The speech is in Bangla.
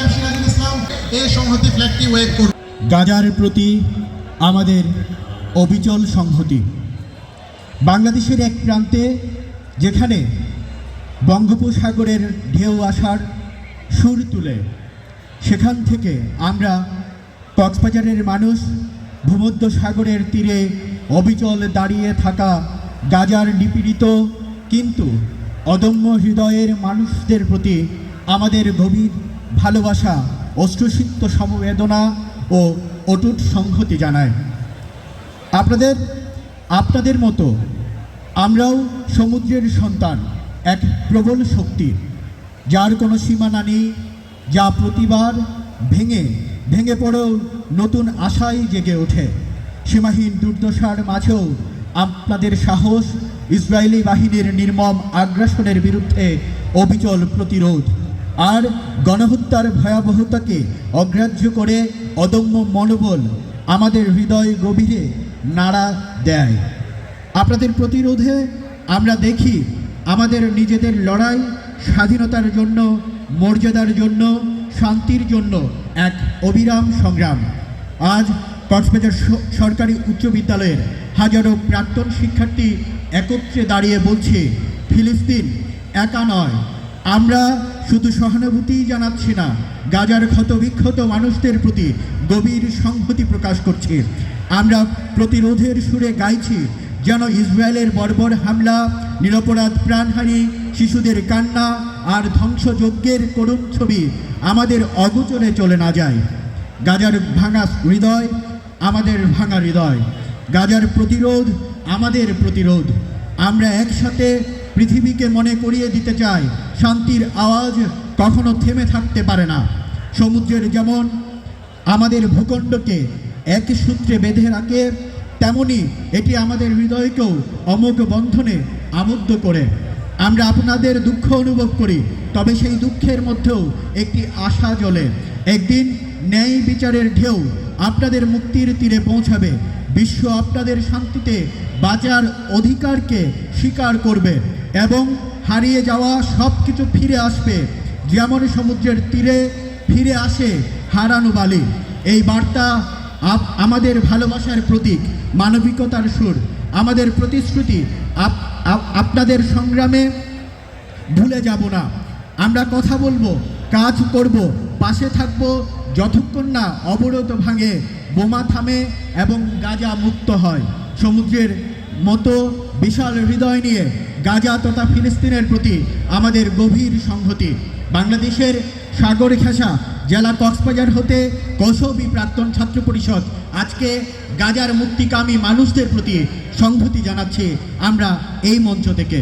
এম সিরাজুল ইসলাম এই সংহতি ফ্ল্যাগটি ওয়েভ করুন। গাজার প্রতি আমাদের অবিচল সংহতি। বাংলাদেশের এক প্রান্তে যেখানে বঙ্গোপসাগরের ঢেউ আসার সুর তুলে, সেখান থেকে আমরা কক্সবাজারের মানুষ ভূমধ্য সাগরের তীরে অবিচল দাঁড়িয়ে থাকা গাজার নিপীড়িত কিন্তু অদম্য হৃদয়ের মানুষদের প্রতি আমাদের গভীর ভালোবাসা, অশ্রুসিক্ত সমবেদনা ও অটুট সংহতি জানায়। আপনাদের আপনাদের মতো আমরাও সমুদ্রের সন্তান, এক প্রবল শক্তি, যার কোনো সীমানা নেই, যা প্রতিবার ভেঙে ভেঙে পড়েও নতুন আশায় জেগে ওঠে। সীমাহীন দুর্দশার মাঝেও আপনাদের সাহস, ইসরায়েলি বাহিনীর নির্মম আগ্রাসনের বিরুদ্ধে অবিচল প্রতিরোধ। আর গণহত্যার ভয়াবহতাকে অগ্রাহ্য করে অদম্য মনোবল আমাদের হৃদয় গভীরে নাড়া দেয়। আপনাদের প্রতিরোধে আমরা দেখি আমাদের নিজেদের লড়াই স্বাধীনতার জন্য, মর্যাদার জন্য, শান্তির জন্য এক অবিরাম সংগ্রাম। আজ কক্সবাজার সরকারি উচ্চ বিদ্যালয়ের হাজারো প্রাক্তন শিক্ষার্থী একত্রে দাঁড়িয়ে বলছে, ফিলিস্তিন একা নয়। আমরা শুধু সহানুভূতি জানাচ্ছি না, গাজার ক্ষতবিক্ষত মানুষদের প্রতি গভীর সংহতি প্রকাশ করছি। আমরা প্রতিরোধের সুরে গাইছি যেন ইসরায়েলের বর্বর হামলা, নিরপরাধ প্রাণহানি, শিশুদের কান্না আর ধ্বংসযজ্ঞের করুণ ছবি আমাদের অগোচরে চলে না যায়। গাজার ভাঙা হৃদয় আমাদের ভাঙা হৃদয়। গাজার প্রতিরোধ আমাদের প্রতিরোধ। আমরা একসাথে পৃথিবীকে মনে করিয়ে দিতে চাই, শান্তির আওয়াজ কখনো থেমে থাকতে পারে না। সমুদ্রের যেমন আমাদের ভূখণ্ডকে এক সূত্রে বেঁধে রাখে, তেমনি এটি আমাদের হৃদয়কেও অমোঘ বন্ধনে আবদ্ধ করে। আমরা আপনাদের দুঃখ অনুভব করি, তবে সেই দুঃখের মধ্যেও একটি আশা জ্বলে। একদিন ন্যায় বিচারের ঢেউ আপনাদের মুক্তির তীরে পৌঁছাবে। বিশ্ব আপনাদের শান্তিতে বাঁচার অধিকারকে স্বীকার করবে এবং হারিয়ে যাওয়া সব কিছু ফিরে আসবে। যেমন সমুদ্রের তীরে ফিরে আসে হারানো বালি। এই বার্তা আমাদের ভালোবাসার প্রতীক, মানবিকতার সুর, আমাদের প্রতিশ্রুতি আপ- আপ- আপনাদের সংগ্রামে ভুলে যাব না। আমরা কথা বলব, কাজ করব, পাশে থাকব যতক্ষণ না অবরোধ ভাঙে, বোমা থামে এবং গাজা মুক্ত হয়। সমুদ্রের মতো বিশাল হৃদয় নিয়ে গাজা তথা ফিলিস্তিনের প্রতি আমাদের গভীর সংহতি। বাংলাদেশের সাগর ঘেঁষা জেলা কক্সবাজার হতে কৌশবী প্রাক্তন ছাত্র পরিষদ আজকে গাজার মুক্তিকামী মানুষদের প্রতি সংহতি জানাচ্ছে আমরা এই মঞ্চ থেকে।